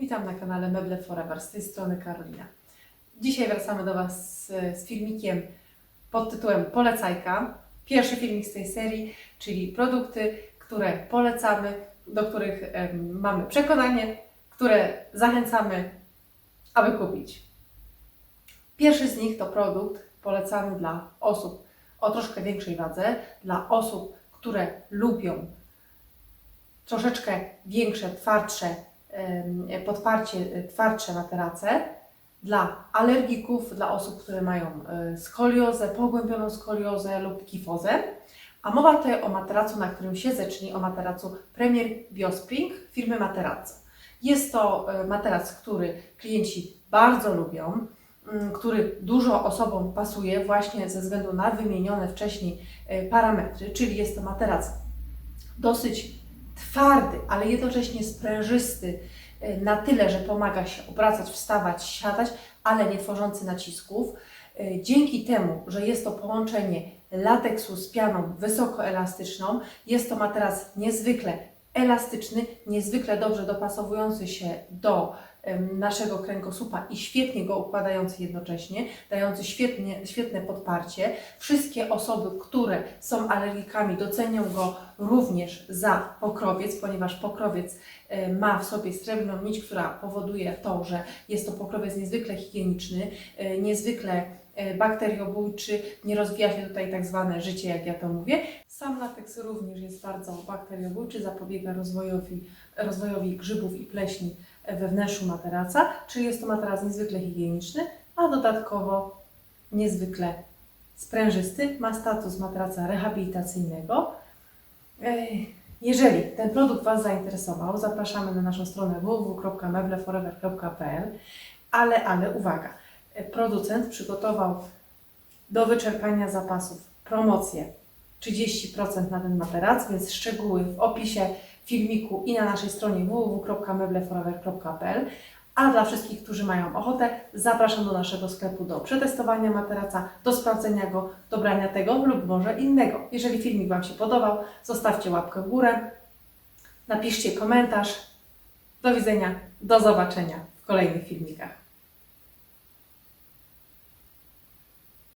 Witam na kanale Meble Forever, z tej strony Karolina. Dzisiaj wracamy do Was z, z filmikiem pod tytułem Polecajka. Pierwszy filmik z tej serii, czyli produkty, które polecamy, do których em, mamy przekonanie, które zachęcamy, aby kupić. Pierwszy z nich to produkt polecany dla osób o troszkę większej wadze, dla osób, które lubią troszeczkę większe, twardsze podparcie, twardsze materace dla alergików, dla osób, które mają e, skoliozę, pogłębioną skoliozę lub kifozę. A mowa tutaj o materacu, na którym siedzę, czyli o materacu Premier Biospring firmy Materaco. Jest to e, materac, który klienci bardzo lubią, mm, który dużo osobom pasuje właśnie ze względu na wymienione wcześniej e, parametry, czyli jest to materac dosyć twardy, ale jednocześnie sprężysty e, na tyle, że pomaga się obracać, wstawać, siadać, ale nie tworzący nacisków. E, Dzięki temu, że jest to połączenie lateksu z pianą wysokoelastyczną, jest to materac niezwykle elastyczny, niezwykle dobrze dopasowujący się do naszego kręgosłupa i świetnie go układający jednocześnie, dający świetnie, świetne podparcie. Wszystkie osoby, które są alergikami, docenią go również za pokrowiec, ponieważ pokrowiec e, ma w sobie srebrną nić, która powoduje to, że jest to pokrowiec niezwykle higieniczny, e, niezwykle e, bakteriobójczy, nie rozwija się tutaj tak zwane życie, jak ja to mówię. Sam lateks również jest bardzo bakteriobójczy, zapobiega rozwojowi, rozwojowi grzybów i pleśni we wnętrzu materaca, czyli jest to materac niezwykle higieniczny, a dodatkowo niezwykle sprężysty, ma status materaca rehabilitacyjnego. Jeżeli ten produkt Was zainteresował, zapraszamy na naszą stronę www.mebleforever.pl, ale, ale uwaga, producent przygotował do wyczerpania zapasów promocję 30% na ten materac, więc szczegóły w opisie filmiku i na naszej stronie www.mebleforever.pl. A dla wszystkich, którzy mają ochotę, zapraszam do naszego sklepu do przetestowania materaca, do sprawdzenia go, dobrania tego lub może innego. Jeżeli filmik Wam się podobał, zostawcie łapkę w górę, napiszcie komentarz. Do widzenia, do zobaczenia w kolejnych filmikach.